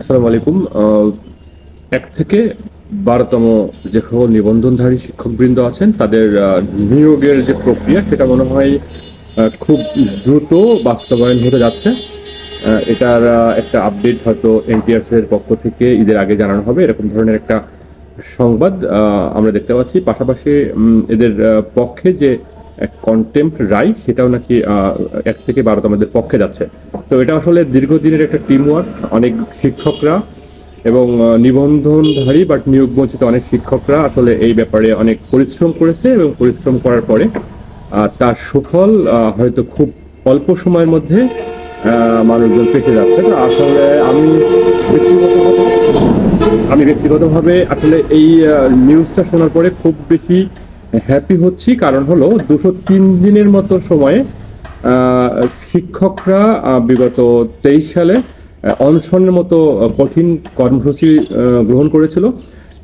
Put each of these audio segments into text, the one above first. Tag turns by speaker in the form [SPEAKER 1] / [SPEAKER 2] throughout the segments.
[SPEAKER 1] আসসালামু আলাইকুম। এক থেকে বারোতম যে সকল নিবন্ধনধারী শিক্ষকবৃন্দ আছেন, তাদের নিয়োগের যে প্রক্রিয়া, সেটা মনে হয় খুব দ্রুত বাস্তবায়ন হতে যাচ্ছে। এটার একটা আপডেট হয়তো এনটিআরসি এর পক্ষ থেকে ঈদের আগে জানানো হবে। এরকম ধরনের একটা সংবাদ আমরা দেখতে পাচ্ছি। পাশাপাশি এদের পক্ষে যে কন্টেম্প রায় সেটাও নাকি এক থেকে বারোতমদের পক্ষে যাচ্ছে। তো এটা আসলে দীর্ঘদিনের একটা টিম ওয়ার্ক অনেক শিক্ষকরা এবং নিবন্ধনধারী বাট নিয়োগ বঞ্চিত অনেক শিক্ষকরা আসলে এই ব্যাপারে অনেক পরিশ্রম করেছে এবং পরিশ্রম করার পরে তার সুফল হয়তো খুব অল্প সময়ের মধ্যে মানুষজন পেতে যাচ্ছে। তো আসলে আমি আমি ব্যক্তিগতভাবে আসলে এই নিউজটা শোনার পরে খুব বেশি হ্যাপি হচ্ছি কারণ হলো দুশো তিন দিনের মতো সময়ে শিক্ষকরা বিগত তেইশ সালে অনশনের মতো কঠিন কর্মসূচি গ্রহণ করেছিল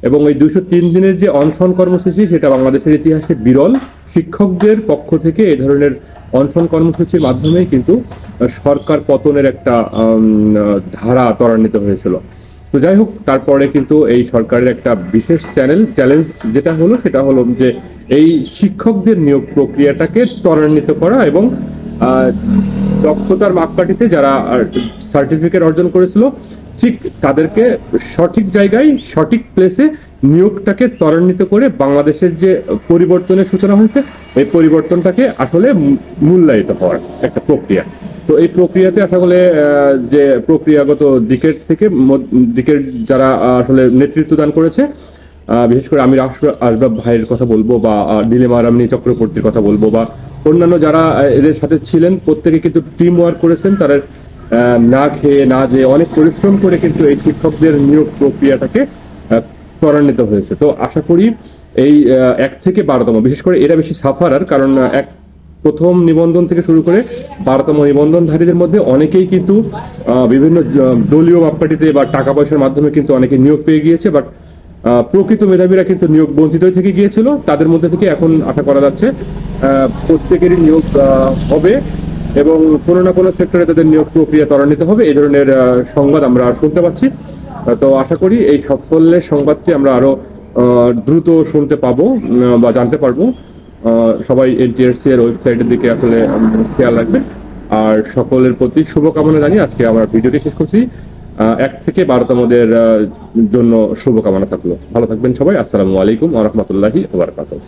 [SPEAKER 1] এবং এই দুশো তিন দিনের যে অনশন কর্মসূচি, সেটা বাংলাদেশের ইতিহাসে বিরল। শিক্ষকদের পক্ষ থেকে এ ধরনের অনশন কর্মসূচির মাধ্যমেই কিন্তু সরকার পতনের একটা ধারা ত্বরান্বিত হয়েছিল। তো যাই হোক, তারপরে কিন্তু এই সরকারের একটা বিশেষ চ্যানেল, চ্যালেঞ্জ যেটা হলো সেটা হলো যে এই শিক্ষকদের নিয়োগ প্রক্রিয়াটাকে ত্বরান্বিত করা এবং দক্ষতার মাপকাঠিতে যারা সার্টিফিকেট অর্জন করেছিল, ঠিক তাদেরকে সঠিক জায়গায়, সঠিক প্লেসে নিয়োগটাকে ত্বরান্বিত করে বাংলাদেশের যে পরিবর্তনের সূচনা হয়েছে, এই পরিবর্তনটাকে আসলে মূল্যায়িত হওয়ার একটা প্রক্রিয়া। তো এই প্রক্রিয়াতে করে যে প্রক্রিয়াগত দিকের থেকে দিকের যারা আসলে নেতৃত্ব দান করেছে বিশেষ করে আমি আসবাব ভাইয়ের কথা বলব বা ডিলেমা রামনি চক্রবর্তীর কথা বলব বা অন্যান্য যারা এদের সাথে ছিলেন, প্রত্যেকে কিন্তু টিম ওয়ার্ক করেছেন, তারা না খেয়ে, না যে অনেক পরিশ্রম করে কিন্তু এই শিক্ষকদের নিয়োগ প্রক্রিয়াটাকে ত্বরান্বিত হয়েছে। তো আশা করি এই এক থেকে বারোতম, বিশেষ করে এরা বেশি সাফারার কারণ এক প্রথম নিবন্ধন থেকে শুরু করে বারোতম নিবন্ধনধারীদের মধ্যে অনেকেই কিন্তু বিভিন্ন দলীয় মাপকাঠিতে বা টাকা পয়সার মাধ্যমে কিন্তু অনেকে নিয়োগ পেয়ে গিয়েছে বাট প্রকৃত মেধাবীরা কিন্তু নিয়োগ বঞ্চিত থেকে গিয়েছিল। তাদের মধ্যে থেকে এখন আশা করা যাচ্ছে প্রত্যেকেরই নিয়োগ হবে এবং কোনো না কোনো সেক্টরে তাদের নিয়োগ প্রক্রিয়া ত্বরান্বিত হবে। এই ধরনের সংবাদ আমরা শুনতে পাচ্ছি। তো আশা করি এই সাফল্যের সংবাদটি আমরা আরও দ্রুত শুনতে পাবো বা জানতে পারব। সবাই এনটিআরসি এর ওয়েবসাইটের দিকে আসলে খেয়াল রাখবেন আর সকলের প্রতি শুভকামনা জানিয়ে আজকে আমরা ভিডিওটি শেষ করছি। এক থেকে বারোতমদের জন্য শুভকামনা থাকল। ভালো থাকবেন সবাই। আসসালামু আলাইকুম আ রহমতুল্লাহি ওবরাকাতুহ